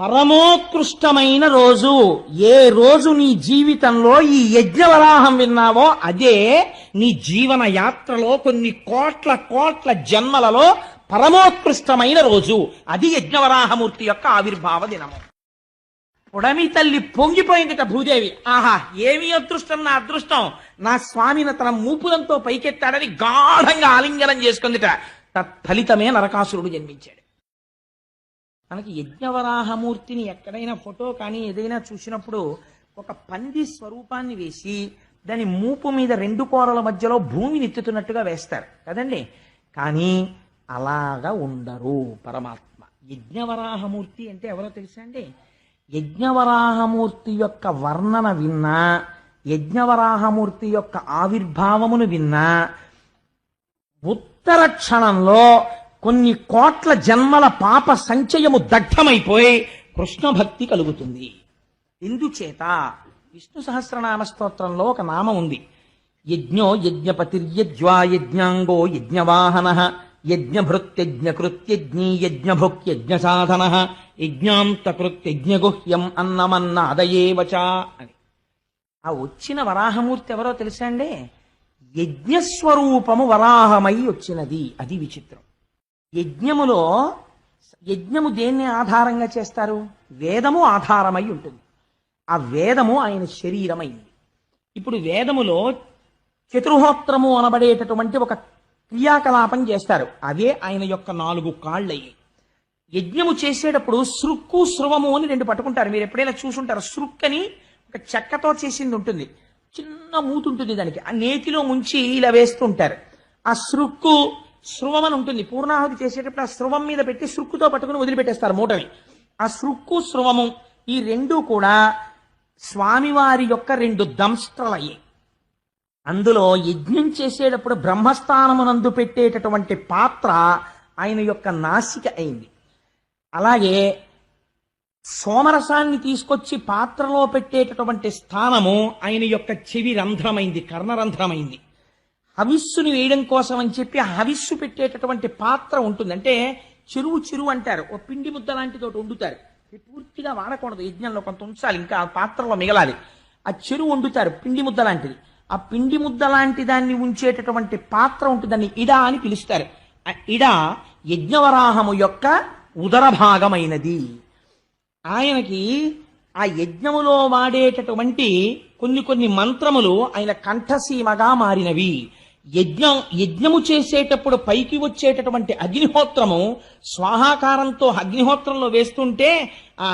పరమోత్కృష్టమైన రోజు. ఏ రోజు నీ జీవితంలో ఈ యజ్ఞవరాహం విన్నావో అదే నీ జీవన యాత్రలో కొన్ని కోట్ల కోట్ల జన్మలలో పరమోత్కృష్టమైన రోజు. అది యజ్ఞవరాహమూర్తి యొక్క ఆవిర్భావ దినము. పొడమి తల్లి పొంగిపోయిందిట భూదేవి. ఆహా ఏమి అదృష్టం నా అదృష్టం? నా స్వామిని తన మూపులంతో పైకెత్తాడని గాఢంగా ఆలింగనం చేసుకుందిట. తత్ఫలితమే నరకాసురుడు జన్మించాడు. మనకి యజ్ఞవరాహమూర్తిని ఎక్కడైనా ఫోటో కానీ ఏదైనా చూసినప్పుడు ఒక పంది స్వరూపాన్ని వేసి దాని మూపు మీద రెండు కోరల మధ్యలో భూమిని ఎత్తుతున్నట్టుగా వేస్తారు. కదండి? కానీ అలాగా ఉండరు పరమాత్మ. యజ్ఞవరాహమూర్తి అంటే ఎవరో తెలుసా అండి? యజ్ఞవరాహమూర్తి యొక్క వర్ణన విన్నా యజ్ఞవరాహమూర్తి యొక్క ఆవిర్భావమును విన్నా ఉత్తర క్షణంలో కొన్ని కోట్ల జన్మల పాప సంచయము దగ్ధమైపోయి కృష్ణ భక్తి కలుగుతుంది. ఎందుచేత విష్ణు సహస్రనామ స్తోత్రంలో ఒక నామం ఉంది. యజ్ఞో యజ్ఞపతిర్యజ్వా యజ్ఞాంగో యజ్ఞవాహన యజ్ఞభృత్యజ్ఞకృత్యజ్ఞీ యజ్ఞభుక్యజ్ఞ సాధన యజ్ఞాంతకృత్యజ్ఞగుహ్యం అన్నమన్నాదయేవచ అని. ఆ వచ్చిన వరాహమూర్తి ఎవరో తెలుసా అండి? యజ్ఞస్వరూపము వరాహమై వచ్చినది. అది విచిత్రం. యజ్ఞములో యజ్ఞము దేన్ని ఆధారంగా చేస్తారు? వేదము ఆధారమై ఉంటుంది. ఆ వేదము ఆయన శరీరమైంది. ఇప్పుడు వేదములో చతుర్హోత్రము అనబడేటటువంటి ఒక క్రియాకలాపం చేస్తారు. అదే ఆయన యొక్క నాలుగు కాళ్ళయ్యి యజ్ఞము చేసేటప్పుడు సృక్కు స్రువము అని రెండు పట్టుకుంటారు. మీరు ఎప్పుడైనా చూసుంటారు. సృక్ అని ఒక చెక్కతో చేసింది ఉంటుంది. చిన్న మూతుంటుంది దానికి. ఆ నేతిలో ముంచి ఇలా వేస్తుంటారు. ఆ సృక్కు స్రువం అని ఉంటుంది. పూర్ణాహుతి చేసేటప్పుడు ఆ స్రువం మీద పెట్టి సృక్కుతో పట్టుకుని వదిలిపెట్టేస్తారు మూటని. ఆ సృక్కు స్రువము ఈ రెండు కూడా స్వామివారి యొక్క రెండు దంస్ట్రలయ్యాయి అందులో యజ్ఞం చేసేటప్పుడు బ్రహ్మస్థానమునందు పెట్టేటటువంటి పాత్ర ఆయన యొక్క నాసిక అయింది. అలాగే సోమరసాన్ని తీసుకొచ్చి పాత్రలో పెట్టేటటువంటి స్థానము ఆయన యొక్క చెవి రంధ్రమైంది కర్ణరంధ్రమైంది హవిస్సుని వేయడం కోసం అని చెప్పి హవిస్సు పెట్టేటటువంటి పాత్ర ఉంటుంది. అంటే చెరువు చెరువు అంటారు. ఓ పిండి ముద్ద లాంటిది ఒకటి వండుతారు. పూర్తిగా వాడకూడదు. యజ్ఞంలో కొంత ఉంచాలి. ఇంకా ఆ పాత్రలో మిగలాలి. ఆ చెరువు వండుతారు పిండి ముద్ద లాంటిది. ఆ పిండి ముద్ద లాంటి దాన్ని ఉంచేటటువంటి పాత్ర ఉంటుంది దాన్ని ఇడా అని పిలుస్తారు. ఆ ఇడా యజ్ఞవరాహము యొక్క ఉదర భాగమైనది. ఆయనకి ఆ యజ్ఞములో వాడేటటువంటి కొన్ని కొన్ని మంత్రములు ఆయన కంఠసీమగా మారినవి. యజ్ఞం యజ్ఞము చేసేటప్పుడు పైకి వచ్చేటటువంటి అగ్నిహోత్రము స్వాహాకారంతో అగ్నిహోత్రంలో వేస్తుంటే ఆ